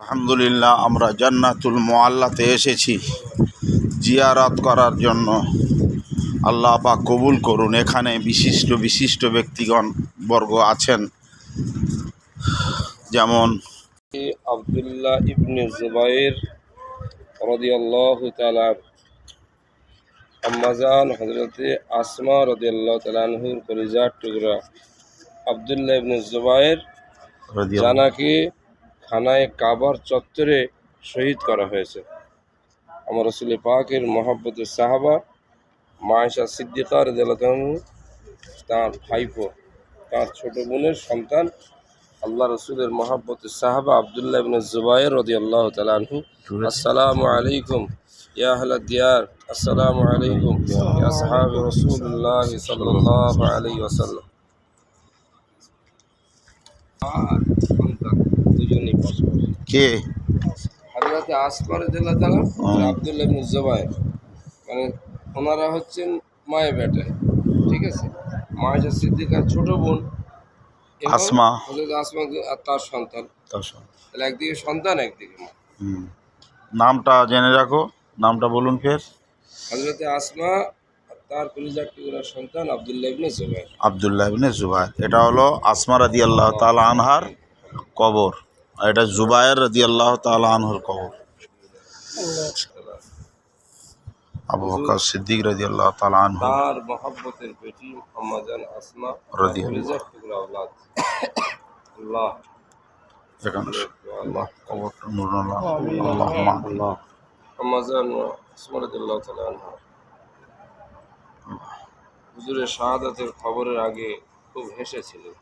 আলহামদুলিল্লাহ আমরা জান্নাতুল মোয়াল্লাতে এসেছি জিয়ারত করার জন্য। আল্লাহ পাক কবুল করুন এখানে বিশিষ্ট বিশিষ্ট ব্যক্তিগণ বর্গ আছেন। যেমন আবদুল্লাহ ইবনে জুবাইর রদিয়াল্লাহু তাআলা আম্মাজান হযরতে আসমা রাদিয়াল্লাহু তাআলা আনহুর কলিজার টুকরা। আবদুল্লাহ ইবনে জুবাইর রাদিয়াল্লাহু- জানাকে খানায় কাবার চত্বরে শহীদ করা হয়েছে। আমার রসুল পাকের মহাব্বতের সাহাবা মায়েশা সিদ্দিকা রাদিয়াল্লাহু তাআলা আনহু, তাঁর ভাইপো তাঁর ছোট বোনের সন্তান আল্লাহ রসুলের মহাব্বতের সাহাবা আবদুল্লাহ জুবাইর রাদিয়াল্লাহু তাআলা আনহু। আসসালামু আলাইকুম ইয়া আসসালামু আলাইকুম সাহাবী রাসূলুল্লাহ সাল্লাল্লাহু আলাইহি আর সন্তান দুজনেই কে? হাজরাতে আসমার জেলা তারা আবদুল্লাহ মানে ওনারা হচ্ছেন মায়ের ঠিক আছে? মায়েশা সিদ্দিকার ছোট বোন। এবং আসমা। আর তার সন্তান। তার সঙ্গে। তাহলে একদিকে সন্তান একদিকে মা। নামটা জেনে রাখো নামটা বলুন ফের। হজরতে আসমা তার কলিজার সন্তান আবদুল্লাহ ইবনে জুবাইর। আবদুল্লাহ ইবনে জুবাইর। এটা হলো আসমা রাদি আল্লাহ তালা আনহার কবর। আর এটা জুবায়ের রাদি আল্লাহ তালা আনহার কবর। আবু বকর সিদ্দিক রাদি আল্লাহ তালা আনহু। তার মহব্বতের বেটি আম্মাজান আসমা রাদিয়াল্লাহু। কলিজার টুকরা আওলাদ। আল্লাহ। এখানে আল্লাহ। নুরুল্লাহ আল্লাহুম্মা। আল্লাহ। আম্মাজান আসমা রাদিয়াল্লাহু তাআলা আনহা। হুজুরের শাহাদাতের খবরের আগে খুব হেসেছিলেন।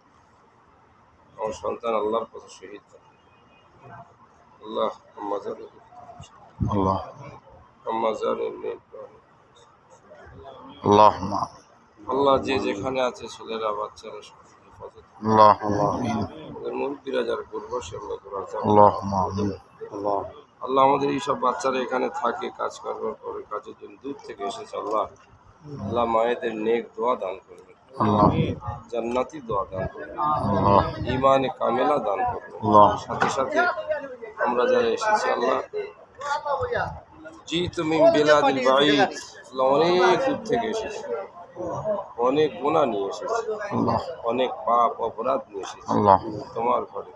আমার সন্তান আল্লাহর পথে শহীদ। আল্লাহ আম্মাজান আল্লাহ। ইবনে আল্লাহ যে যেখানে আছে ছেলেরা বাচ্চারা আমাদের মুরব্বীরা যারা করব সেগুলো আমিন। আল্লাহ। আল্লাহ আমাদের এইসব বাচ্চারা এখানে থাকে কাজ করবার পরে কাজের জন্য দূর থেকে এসেছে আল্লাহ। আল্লাহ মায়েদের নেক দোয়া দান করবেন জান্নাতি দোয়া দান করবেন ইমানে কামেলা দান করবেন সাথে সাথে আমরা যারা এসেছি আল্লাহ। জি তুমি বেলাদিল আল্লাহ অনেক দূর থেকে এসেছি। অনেক গুণা নিয়ে এসেছি। অনেক পাপ অপরাধ নিয়ে এসেছি। তোমার ঘরে।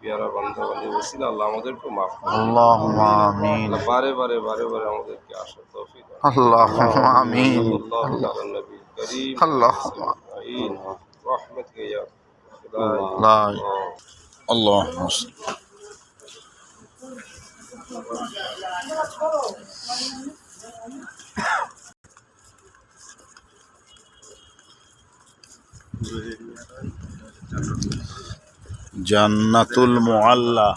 পেয়ারা বান্ধা বান্ধব বসিল আল্লাহ আমাদেরকে মাফ আল্লাহ আমিন। বারে আল্লাহ আমিন। আল্লাহ। নবী করিম। আল্লাহ। জান্নাতুল মোয়াল্লা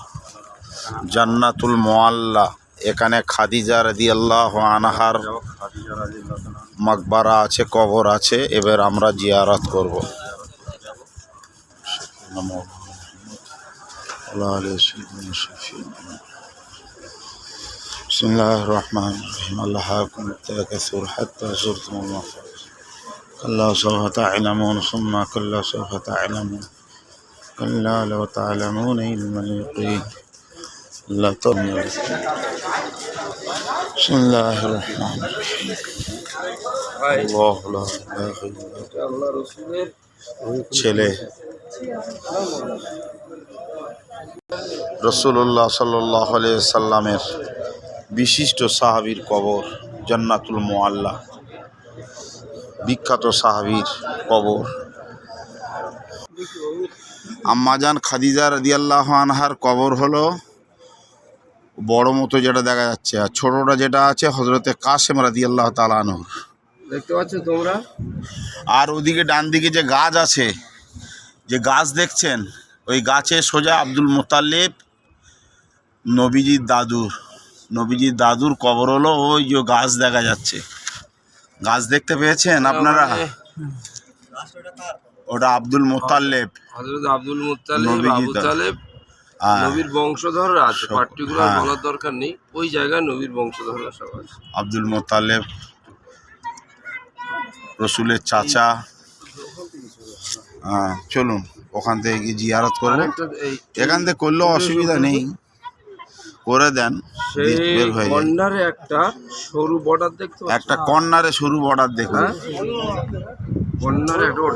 জান্নাতুল মোয়াল্লা এখানে খাদিজা রাদিয়াল্লাহু আনহার মাকবারা আছে কবর আছে এবার আমরা জিয়ারত করব بسم الله الرحمن الرحيم ألهاكم التكاثر حتى زرتم المقابر كلا سوف تعلمون ثم كلا سوف تعلمون كلا لو تعلمون علم اليقين لا تؤمنون بسم الله الرحمن الرحيم ভাই الله لا إله إلا الله এটা আল্লাহ রসুলের ছেলে রসুল্লাহ সাল্লাহ সাল্লামের বিশিষ্ট সাহাবীর কবর জান্নাতুল মোয়াল্লা বিখ্যাত সাহাবীর কবর আম্মাজান খাদিজা রাদিয়াল্লাহ আনহার কবর হলো বড় মতো যেটা দেখা যাচ্ছে আর ছোটটা যেটা আছে হজরতে কাসেম রাদিয়াল্লাহ তালানুর দেখতে পাচ্ছ তোমরা? আর ওদিকে ডান দিকে যে গাছ আছে যে গাছ দেখছেন ওই গাছে সোজা আব্দুল মোতাল্লেব নবীজির দাদুর নবীজির দাদুর কবর হলো ওই যে গাছ দেখা যাচ্ছে। গাছ দেখতে পেয়েছেন আপনারা? ওটা আব্দুল মোতাল্লেব হযরত আব্দুল মুত্তালিব নবীজি আবু তালেব হ্যাঁ, নবীর বংশধররা আছে পার্টিকুলার হ্যাঁ। বলার দরকার নেই ওই জায়গায় নবীর বংশধররা সব আছে। আব্দুল মোতাল্লেব রসুলের চাচা। হ্যাঁ চলুন ওখান থেকে গিয়ে জিয়ারত করব। আরেকটা এখান থেকে করলেও অসুবিধা নেই। করে দেন বের হয়ে কর্নারে একটা সরু বর্ডার দেখতে একটা কর্নারে সরু বর্ডার দেখুন। হ্যাঁ। কর্নারে রোড।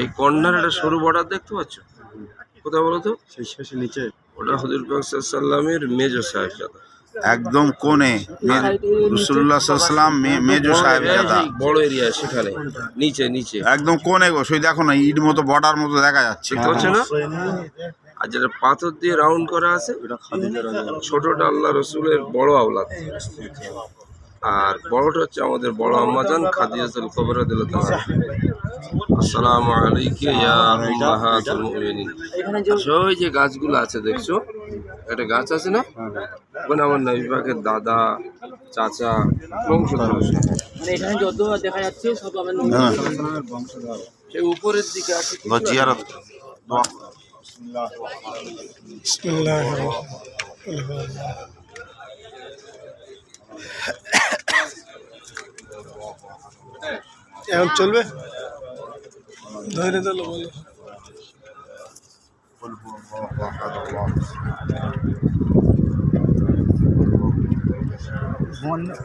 এই কর্নারে একটা সরু বর্ডার দেখতে পাচ্ছ? কোথায় বলো তো? সেই শেষে নিচে। ওটা হজুর সাল্লামের মেজো সাহেবজাদা। একদম কোণে রসুল্লাহ সাল্লাম মেজো সাহেব দাদা বড় এরিয়া সেখানে। নিচে নিচে। একদম কোণে গো সেই দেখো না ইট মতো বর্ডার মতো দেখা যাচ্ছে। দেখতে না? আর যেটা পাথর দিয়ে রাউন্ড করা আছে ছোটটা আল্লাহ রসুলের বড় আওলাদ। আর বড়টা হচ্ছে আমাদের বড় আম্মাজান খাদিজাতুল কবর আসসালামু আলাইকুম ইয়া উম্মাহাতুল মুমিনিন। ওই যে গাছগুলো আছে দেখছ? একটা গাছ আছে না? ওখানে আমার নবী পাকের দাদা চাচা বংশধর। মানে এখানে যত দেখা যাচ্ছে সব আমার হ্যাঁ। সেই উপরের দিকে আছে কিছু বা জিয়ারত। দোয়া এখন চলবে ধরে দিল বলো